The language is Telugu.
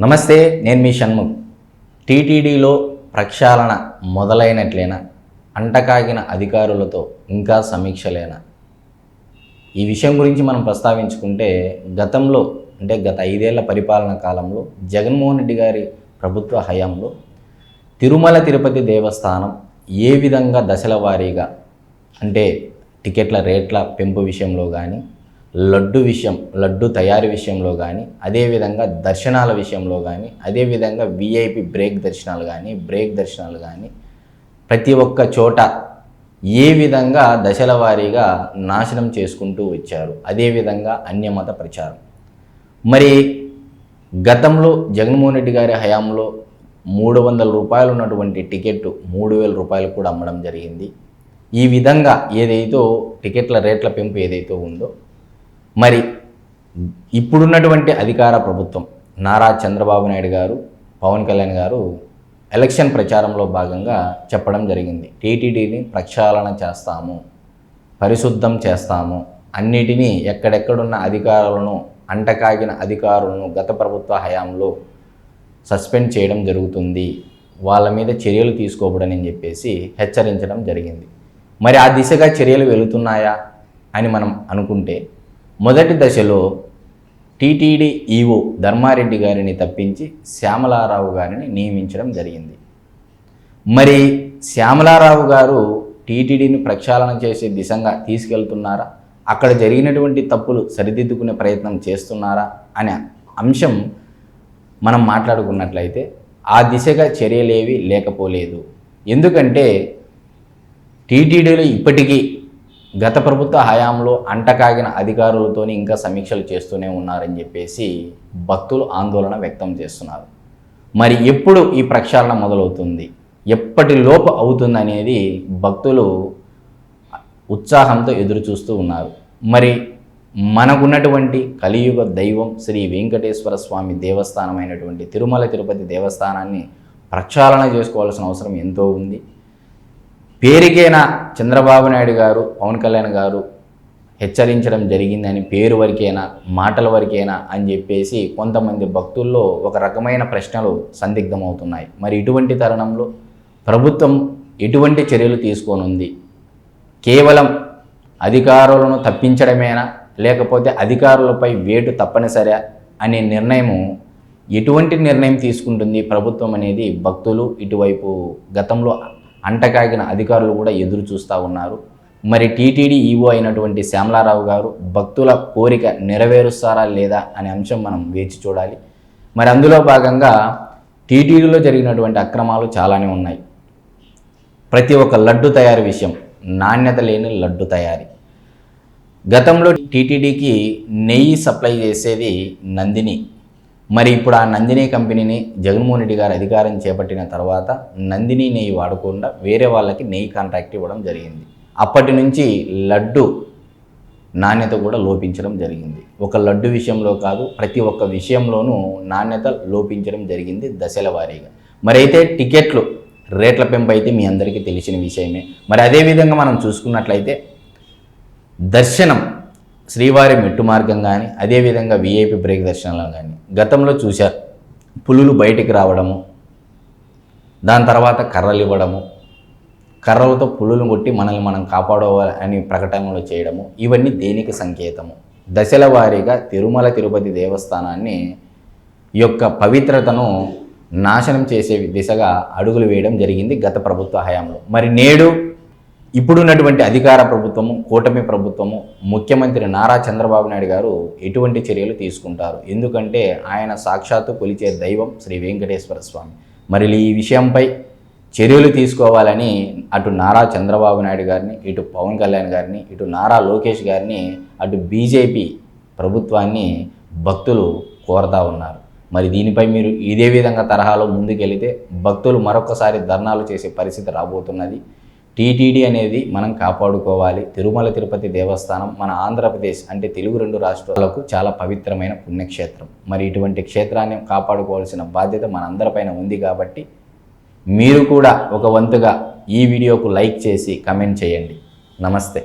నమస్తే నేను మీ షణ్ముఖ్. టీటీడీలో ప్రక్షాళన మొదలైనట్లేనా? అంటకాగిన అధికారులతో ఇంకా సమీక్షలేనా? ఈ విషయం గురించి మనం ప్రస్తావించుకుంటే గతంలో అంటే గత ఐదేళ్ళ పరిపాలన కాలంలో జగన్మోహన్ రెడ్డి గారి ప్రభుత్వ హయాంలో తిరుమల తిరుపతి దేవస్థానం ఏ విధంగా దశల వారీగా అంటే టికెట్ల రేట్ల పెంపు విషయంలో కానీ లడ్డు విషయం లడ్డు తయారీ విషయంలో కానీ అదేవిధంగా దర్శనాల విషయంలో కానీ అదేవిధంగా విఐపి బ్రేక్ దర్శనాలు కానీ బ్రేక్ దర్శనాలు కానీ ప్రతి ఒక్క చోట ఏ విధంగా దశల వారీగా నాశనం చేసుకుంటూ వచ్చారు అదేవిధంగా అన్యమత ప్రచారం. మరి గతంలో జగన్మోహన్ రెడ్డి గారి హయాంలో మూడు వందల రూపాయలు ఉన్నటువంటి టికెట్ మూడు వేల రూపాయలు కూడా అమ్మడం జరిగింది. ఈ విధంగా ఏదైతే టికెట్ల రేట్ల పెంపు ఏదైతే ఉందో మరి ఇప్పుడున్నటువంటి అధికార ప్రభుత్వం నారా చంద్రబాబు నాయుడు గారు పవన్ కళ్యాణ్ గారు ఎలక్షన్ ప్రచారంలో భాగంగా చెప్పడం జరిగింది. టీటీడీని ప్రక్షాళన చేస్తాము పరిశుద్ధం చేస్తాము. అన్నిటినీ ఎక్కడెక్కడున్న అధికారులను అంటకాగిన అధికారులను గత ప్రభుత్వ హయాంలో సస్పెండ్ చేయడం జరుగుతుంది. వాళ్ళ మీద చర్యలు తీసుకోబడని చెప్పేసి హెచ్చరించడం జరిగింది. మరి ఆ దిశగా చర్యలు వెళుతున్నాయా అని మనం అనుకుంటే మొదటి దశలో టీటీడీ ఈఓ ధర్మారెడ్డి గారిని తప్పించి శ్యామలారావు గారిని నియమించడం జరిగింది. మరి శ్యామలారావు గారు టీటీడీని ప్రక్షాళన చేసే దిశగా తీసుకెళ్తున్నారా? అక్కడ జరిగినటువంటి తప్పులు సరిదిద్దుకునే ప్రయత్నం చేస్తున్నారా? అనే అంశం మనం మాట్లాడుకున్నట్లయితే ఆ దిశగా చర్యలేవి లేకపోలేదు. ఎందుకంటే టీటీడీలో ఇప్పటికీ గత ప్రభుత్వ హయాంలో అంటకాగిన అధికారులతో ఇంకా సమీక్షలు చేస్తూనే ఉన్నారని చెప్పేసి భక్తులు ఆందోళన వ్యక్తం చేస్తున్నారు. మరి ఎప్పుడు ఈ ప్రక్షాళన మొదలవుతుంది? ఎప్పటిలోపు అవుతుంది అనేది భక్తులు ఉత్సాహంతో ఎదురు చూస్తూ ఉన్నారు. మరి మనకున్నటువంటి కలియుగ దైవం శ్రీ వెంకటేశ్వర స్వామి దేవస్థానమైనటువంటి తిరుమల తిరుపతి దేవస్థానాన్ని ప్రక్షాళన చేసుకోవాల్సిన అవసరం ఎంతో ఉంది. పేరుకైనా చంద్రబాబు నాయుడు గారు పవన్ కళ్యాణ్ గారు హెచ్చరించడం జరిగిందని పేరు వరకేనా మాటల వరకేనా అని చెప్పేసి కొంతమంది భక్తుల్లో ఒక రకమైన ప్రశ్నలు సందిగ్ధమవుతున్నాయి. మరి ఇటువంటి తరుణంలో ప్రభుత్వం ఎటువంటి చర్యలు తీసుకోనుంది? కేవలం అధికారులను తప్పించడమేనా? లేకపోతే అధికారులపై వేటు తప్పనిసరి? అనే నిర్ణయము ఎటువంటి నిర్ణయం తీసుకుంటుంది ప్రభుత్వం అనేది భక్తులు ఇటువైపు గతంలో అంటకాగిన అధికారులు కూడా ఎదురు చూస్తూ ఉన్నారు. మరి టీటీడీ ఈవో అయినటువంటి శ్యామలారావు గారు భక్తుల కోరిక నెరవేరుస్తారా లేదా అనే అంశం మనం వేచి చూడాలి. మరి అందులో భాగంగా టీటీడీలో జరిగినటువంటి అక్రమాలు చాలానే ఉన్నాయి. ప్రతి ఒక్క లడ్డు తయారీ విషయం నాణ్యత లేని లడ్డు తయారీ. గతంలో టీటీడీకి నెయ్యి సప్లై చేసేది నందిని. మరి ఇప్పుడు ఆ నందిని కంపెనీని జగన్మోహన్ రెడ్డి గారు అధికారం చేపట్టిన తర్వాత నందిని నెయ్యి వాడకుండా వేరే వాళ్ళకి నెయ్యి కాంట్రాక్ట్ ఇవ్వడం జరిగింది. అప్పటి నుంచి లడ్డు నాణ్యత కూడా లోపించడం జరిగింది. ఒక లడ్డు విషయంలో కాదు ప్రతి ఒక్క విషయంలోనూ నాణ్యత లోపించడం జరిగింది దశల వారీగా. మరి అయితే టికెట్లు రేట్ల పెంపు అయితే మీ అందరికీ తెలిసిన విషయమే. మరి అదేవిధంగా మనం చూసుకున్నట్లయితే దర్శనం శ్రీవారి మెట్టు మార్గం కానీ అదేవిధంగా విఐపి బ్రేక్ దర్శనంలో కానీ గతంలో చూశారు పులులు బయటికి రావడము దాని తర్వాత కర్రలు ఇవ్వడము కర్రలతో పులులు కొట్టి మనల్ని మనం కాపాడవాలి అని ప్రకటనలు చేయడము ఇవన్నీ దేనికి సంకేతము? దశల వారీగా తిరుమల తిరుపతి దేవస్థానాన్ని యొక్క పవిత్రతను నాశనం చేసే దిశగా అడుగులు వేయడం జరిగింది గత ప్రభుత్వ హయాంలో. మరి నేడు ఇప్పుడున్నటువంటి అధికార ప్రభుత్వము కూటమి ప్రభుత్వము ముఖ్యమంత్రి నారా చంద్రబాబు నాయుడు గారు ఎటువంటి చర్యలు తీసుకుంటారు? ఎందుకంటే ఆయన సాక్షాత్తు కొలిచే దైవం శ్రీ వెంకటేశ్వర స్వామి. మరి ఈ విషయంపై చర్యలు తీసుకోవాలని అటు నారా చంద్రబాబు నాయుడు గారిని ఇటు పవన్ కళ్యాణ్ గారిని ఇటు నారా లోకేష్ గారిని అటు బీజేపీ ప్రభుత్వాన్ని భక్తులు కోరుతా ఉన్నారు. మరి దీనిపై మీరు ఇదే విధంగా తరహాలో ముందుకెళితే భక్తులు మరొకసారి ధర్నాలు చేసే పరిస్థితి రాబోతున్నది. టీటీడీ అనేది మనం కాపాడుకోవాలి. తిరుమల తిరుపతి దేవస్థానం మన ఆంధ్రప్రదేశ్ అంటే తెలుగు రెండు రాష్ట్రాలకు చాలా పవిత్రమైన పుణ్యక్షేత్రం. మరి ఇటువంటి క్షేత్రాన్ని కాపాడుకోవాల్సిన బాధ్యత మనందరిపైన ఉంది కాబట్టి మీరు కూడా ఒక వంతుగా ఈ వీడియోకు లైక్ చేసి కమెంట్ చేయండి. నమస్తే.